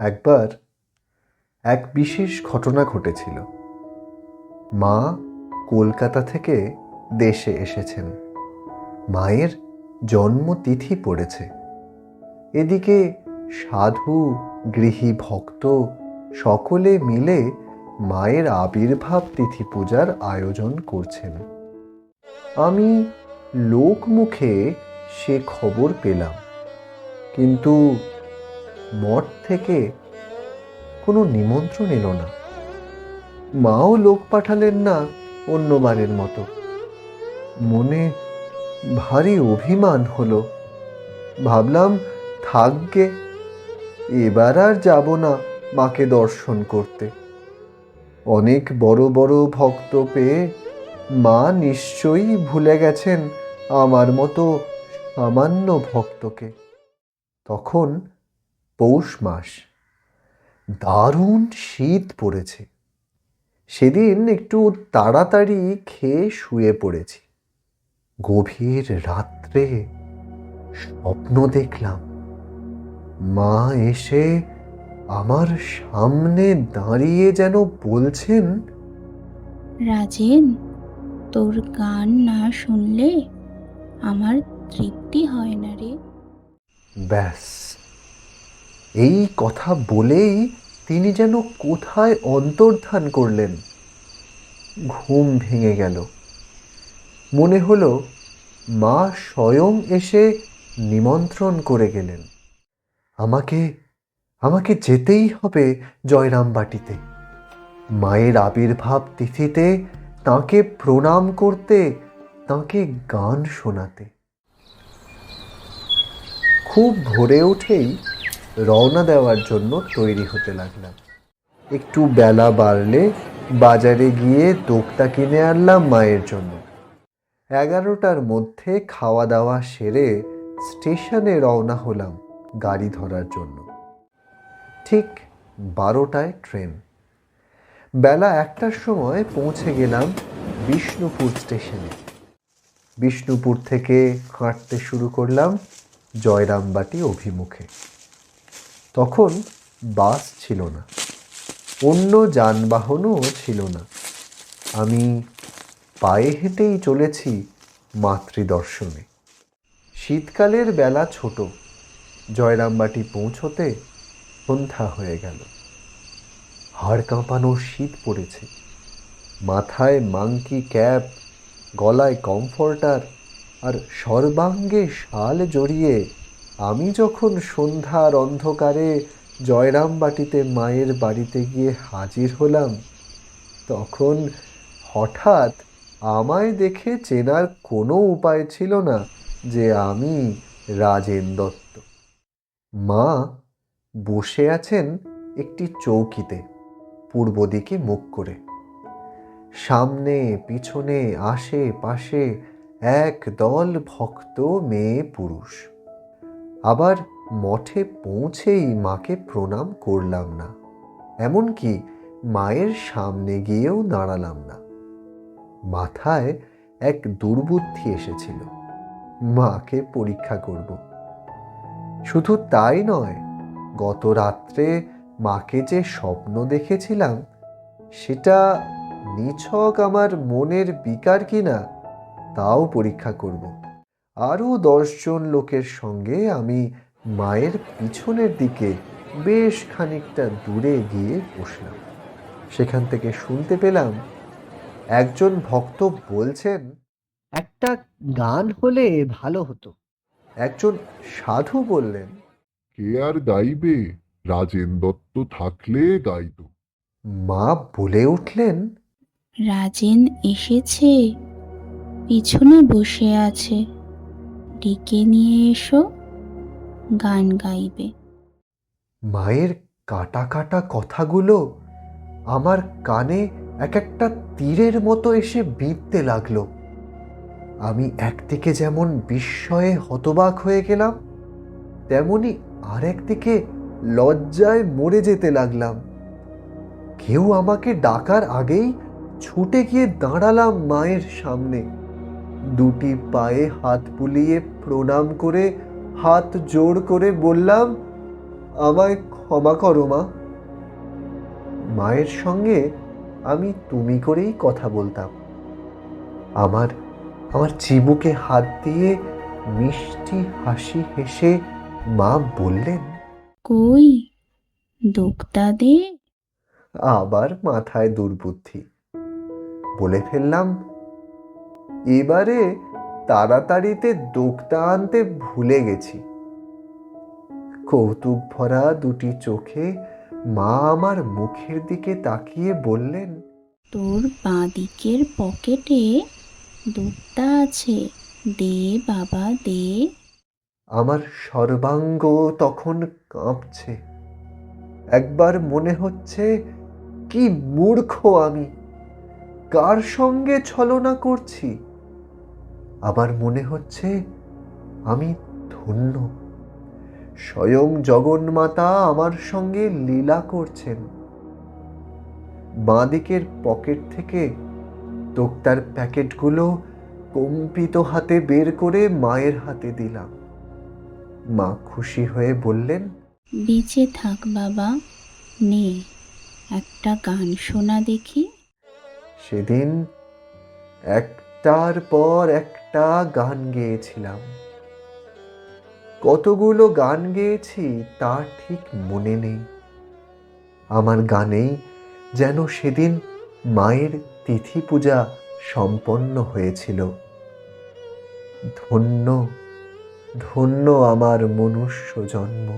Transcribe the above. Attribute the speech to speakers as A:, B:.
A: একবার এক বিশেষ ঘটনা ঘটেছিল। মা কলকাতা থেকে দেশে এসেছেন। মায়ের জন্মতিথি পড়েছে। এদিকে সাধু, গৃহী ভক্ত সকলে মিলে মায়ের আবির্ভাব তিথি পূজার আয়োজন করছেন। আমি লোকমুখে সে খবর পেলাম। কিন্তু মঠ থেকে কোনো নিমন্ত্রণ এলো না। মাও লোক পাঠালেন না অন্যবারের মতো। মনে ভারী অভিমান হলো। ভাবলাম, থাকগে, এবার আর যাব না মাকে দর্শন করতে। অনেক বড় বড় ভক্ত পেয়ে মা নিশ্চয়ই ভুলে গেছেন আমার মতো সামান্য ভক্তকে। তখন পৌষ মাস। দারুণ শীত পড়েছে। সেদিন একটু তাড়াতাড়ি খেয়ে শুয়ে পড়েছি। গভীর রাত্রে স্বপ্ন দেখলাম। মা এসে আমার সামনে দাঁড়িয়ে যেন বলছেন
B: রাজেন তোর গান না শুনলে আমার তৃপ্তি হয় না রে।
A: ব্যাস। এই কথা বলেই তিনি যেন কোথায় অন্তর্ধান করলেন। ঘুম ভেঙে গেল। মনে হলো মা স্বয়ং এসে নিমন্ত্রণ করে গেলেন। আমাকে আমাকে যেতেই হবে জয়রামবাটিতে। মায়ের আবির্ভাব তিথিতে তাকে প্রণাম করতে, তাকে গান শোনাতে। খুব ভোরে উঠেই রওনা দেওয়ার জন্য তৈরি হতে লাগলাম। একটু বেলা বাড়লে বাজারে গিয়ে দোক্তা কিনে আনলাম মায়ের জন্য। এগারোটার মধ্যে খাওয়া দাওয়া সেরে স্টেশনে রওনা হলাম গাড়ি ধরার জন্য। ঠিক বারোটায় ট্রেন। বেলা একটার সময় পৌঁছে গেলাম বিষ্ণুপুর স্টেশনে। বিষ্ণুপুর থেকে হাঁটতে শুরু করলাম জয়রামবাটি অভিমুখে। তখন বাস ছিল না। অন্য যানবাহনও ছিল না। আমি পায়ে হেঁটেই চলেছি মাতৃদর্শনে। শীতকালের বেলা ছোট, জয়রামবাটি পৌঁছতে সন্ধ্যা হয়ে গেল। হাড় কাঁপানো শীত পড়েছে। মাথায় মাংকি ক্যাপ, গলায় কমফর্টার আর সর্বাঙ্গে শাল জড়িয়ে আমি যখন সন্ধ্যার অন্ধকারে জয়রামবাটিতে মায়ের বাড়িতে গিয়ে হাজির হলাম, তখন হঠাৎ আমায় দেখে চেনার কোনো উপায় ছিল না যে আমি রাজেন দত্ত। মা বসে আছেন একটি চৌকিতে, পূর্ব দিকে মুখ করে। সামনে, পিছনে আশে পাশে এক দল ভক্ত মেয়ে পুরুষ। আবার মঠে পৌঁছেই মাকে প্রণাম করলাম না, এমনকি মায়ের সামনে গিয়েও দাঁড়ালাম না। মাথায় এক দুর্বুদ্ধি এসেছিল, মাকে পরীক্ষা করব। শুধু তাই নয়, গত রাত্রে মাকে যে স্বপ্ন দেখেছিলাম, সেটা নিছক আমার মনের বিকার কিনা, তাও পরীক্ষা করব। আরও দশজন লোকের সঙ্গে আমি মায়ের পিছনের দিকে বেশ খানিকটা দূরে গিয়ে বসলাম। সেখান থেকে শুনতে পেলাম একজন ভক্ত বলছেন
C: একটা গান হলে ভালো হতো।
A: একজন সাধু বললেন
D: কে আর গাইবে? রাজেন দত্ত থাকলে গাইত।
A: মা বলে উঠলেন
B: রাজেন এসেছে পিছনে বসে আছে। ডেকে নিয়ে এসো, গান গাইবে।
A: মায়ের কাটা কাটা কথাগুলো আমার কানে এক একটা তীরের মতো এসে বিঁধতে লাগল। আমি একদিকে যেমন বিস্ময়ে হতবাক হয়ে গেলাম, তেমনি আরেকদিকে লজ্জায় মরে যেতে লাগলাম। কেউ আমাকে ডাকার আগেই ছুটে গিয়ে দাঁড়ালাম মায়ের সামনে। দুটি পায়ে হাত বুলিয়ে প্রণাম করে হাত জোর করে বললাম আমায় ক্ষমা করো মা। মায়ের সঙ্গে আমি তুমি করেই কথা বলতাম। আমার আমার চিবুকে হাত দিয়ে মিষ্টি হাসি হেসে মা বললেন
B: কই দোক্তা দে।
A: আবার মাথায় দুর্বুদ্ধি। বলে ফেললাম এবারে তাড়াতাড়িতে দোক্তা আনতে ভুলে গেছি। কৌতুক ভরা দুটি চোখে মা আমার মুখের দিকে তাকিয়ে বললেন
B: তোর বাঁ দিকের পকেটে দোক্তা আছে দে বাবা দে।
A: আমার সর্বাঙ্গ তখন কাঁপছে। একবার মনে হচ্ছে কি মূর্খ আমি! কার সঙ্গে ছলনা করছি? আবার মনে হচ্ছে আমি ধন্য। স্বয়ং জগন্মাতা আমার সঙ্গে লীলা করছেন। বাঁদিকের পকেট থেকে তোক্তার প্যাকেটগুলো কম্পিত হাতে বের করে মায়ের হাতে দিলাম। মা খুশি হয়ে বললেন
B: বেঁচে থাক বাবা নে একটা গান শোনা দেখি।
A: সেদিন একটার পর একটা গান গেয়েছিলাম। কতগুলো গান গেয়েছি তা ঠিক মনে নেই। আমার গানেই যেন সেদিন মায়ের তিথি পূজা সম্পন্ন হয়েছিল। ধন্য ধন্য আমার মনুষ্য জন্ম।